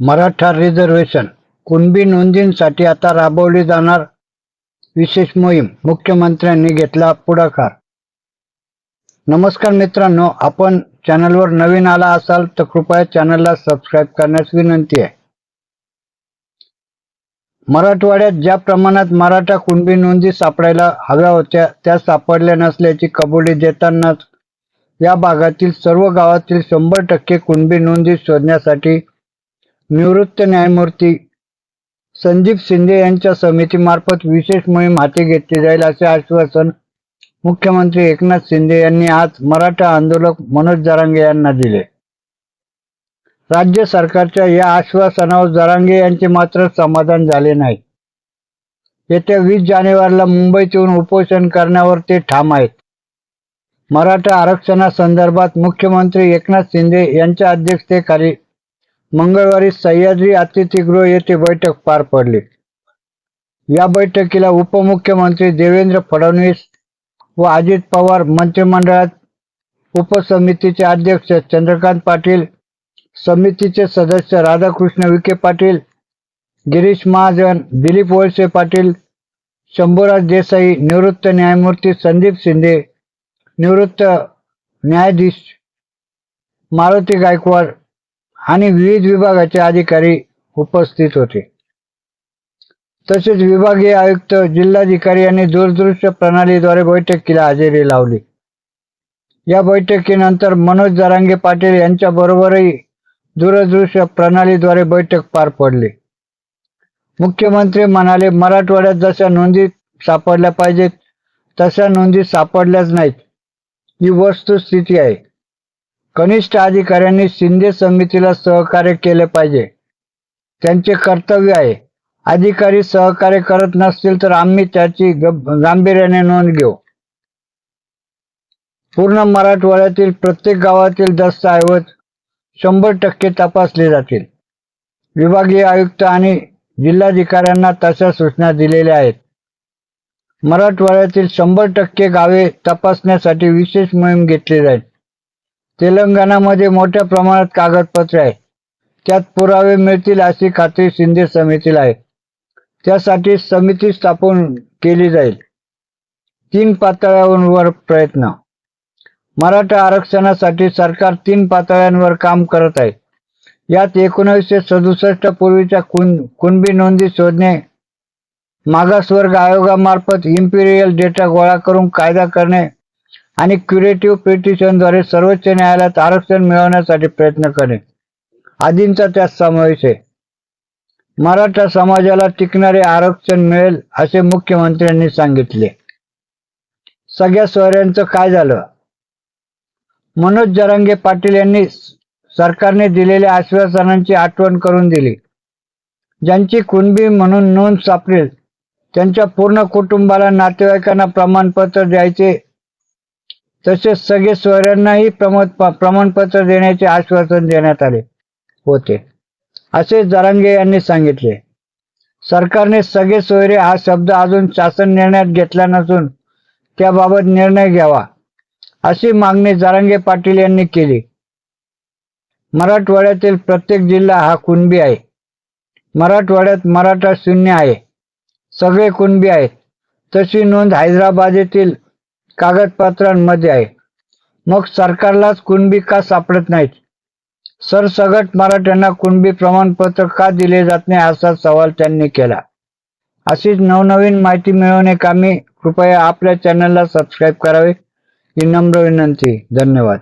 Maratha reservation. Kunbi नोंदींसाठी आता राबवली जाणार विशेष मोहीम. मुख्यमंत्र्यांनी घेतला पुढाकार. नमस्कार मित्रांनो आपण चॅनलवर नवीन आला असाल तर कृपया चॅनलला सबस्क्राईब करण्यास विनंती आहे. मराठवाड्यात ज्या प्रमाणात मराठा कुणबी नोंदी सापडायला हव्या होत्या त्या सापडल्या नसल्याची कबुली देतानाच या भागातील सर्व गावातील शंभर टक्के कुणबी नोंदी शोधण्यासाठी निवृत्त न्यायमूर्ती संदीप शिंदे यांच्या समितीमार्फत विशेष मोहीम हाती घेतली जाईल असे आश्वासन मुख्यमंत्री एकनाथ शिंदे यांनी आज मराठा आंदोलक मनोज जरांगे यांना दिले. राज्य सरकारच्या या आश्वासनावर जरांगे यांचे मात्र समाधान झाले नाही. येत्या वीस जानेवारीला मुंबईत येऊन उपोषण करण्यावर ते ठाम आहेत. मराठा आरक्षणासंदर्भात मुख्यमंत्री एकनाथ शिंदे यांच्या अध्यक्षतेखाली मंगळवारी सह्याद्री अतिथीगृह येथे बैठक पार पडली. या बैठकीला उपमुख्यमंत्री देवेंद्र फडणवीस व अजित पवार मंत्रिमंडळात उपसमितीचे अध्यक्ष चंद्रकांत पाटील समितीचे सदस्य राधाकृष्ण विखे पाटील गिरीश महाजन दिलीप वळसे पाटील शंभूराज देसाई निवृत्त न्यायमूर्ती संदीप शिंदे निवृत्त न्यायाधीश मारुती गायकवाड आणि विविध विभागाचे अधिकारी उपस्थित होते. तसेच विभागीय आयुक्त जिल्हाधिकारी यांनी दूरदृश्य प्रणालीद्वारे बैठकीला हजेरी लावली. या बैठकीनंतर मनोज जरांगे पाटील यांच्या बरोबरही दूरदृश्य प्रणालीद्वारे बैठक पार पडली. मुख्यमंत्री म्हणाले मराठवाड्यात जशा नोंदी सापडल्या पाहिजेत तशा नोंदी सापडल्याच नाहीत. ही वस्तुस्थिती आहे. कनिष्ठ अधिकाऱ्यांनी शिंदे समितीला सहकार्य केले पाहिजे. त्यांचे कर्तव्य आहे. अधिकारी सहकार्य करत नसतील तर आम्ही त्याची ग- गांभीर्याने नोंद घेऊ. पूर्ण मराठवाड्यातील प्रत्येक गावातील दस्तऐवज शंभर टक्के तपासले जातील. विभागीय आयुक्त आणि जिल्हाधिकाऱ्यांना तशा सूचना दिलेल्या आहेत. मराठवाड्यातील शंभर टक्के गावे तपासण्यासाठी विशेष मोहीम घेतली जाईल. तेलंगणामध्ये मोठ्या प्रमाणात कागदपत्रे आहेत. त्यात पुरावे मिळतील अशी खात्री शिंदे समितीला आहे. त्यासाठी समिती स्थापन केली जाईल. तीन पातळ्यांवर प्रयत्न. मराठा आरक्षणासाठी सरकार तीन पातळ्यांवर काम करत आहे. यात एकोणीसशे सदुसष्ट पूर्वीच्या कुण कुणबी नोंदी शोधणे मागासवर्ग आयोगामार्फत इम्पिरियल डेटा गोळा करून कायदा करणे आणि क्युरेटिव्ह पिटिशनद्वारे सर्वोच्च न्यायालयात आरक्षण मिळवण्यासाठी प्रयत्न करणे आदींचा त्यात समावेश आहे. मराठा समाजाला टिकणारे आरक्षण मिळेल असे मुख्यमंत्र्यांनी सांगितले. सगळ्या सोयऱ्यांचं काय झालं? मनोज जरांगे पाटील यांनी सरकारने दिलेल्या आश्वासनांची आठवण करून दिली. ज्यांची कुणबी म्हणून नोंद सापडेल त्यांच्या पूर्ण कुटुंबाला नातेवाईकांना प्रमाणपत्र द्यायचे तसेच सगळे सोयऱ्यांनाही प्रमाण प्रमाणपत्र देण्याचे आश्वासन देण्यात आले होते. असे जरांगे यांनी सांगितले. सरकारने सगळे सोयरे हा शब्द अजून शासन निर्णयात घेतला नसून त्याबाबत निर्णय घ्यावा अशी मागणी जरांगे पाटील यांनी केली. मराठवाड्यातील प्रत्येक जिल्हा हा कुणबी आहे. मराठवाड्यात मराठा शून्य आहे. सगळे कुणबी आहेत. तशी नोंद हैदराबाद येथील कागदपत्रांमध्ये आहे. मग सरकारलाच कुणबी का सापडत नाहीत? सरसगट मराठ्यांना कुणबी प्रमाणपत्र का दिले जात नाही असा सवाल त्यांनी केला. अशीच नवनवीन माहिती मिळवणे कामी कृपया आपल्या चॅनलला सबस्क्राईब करावे. ही नम्र विनंती. धन्यवाद.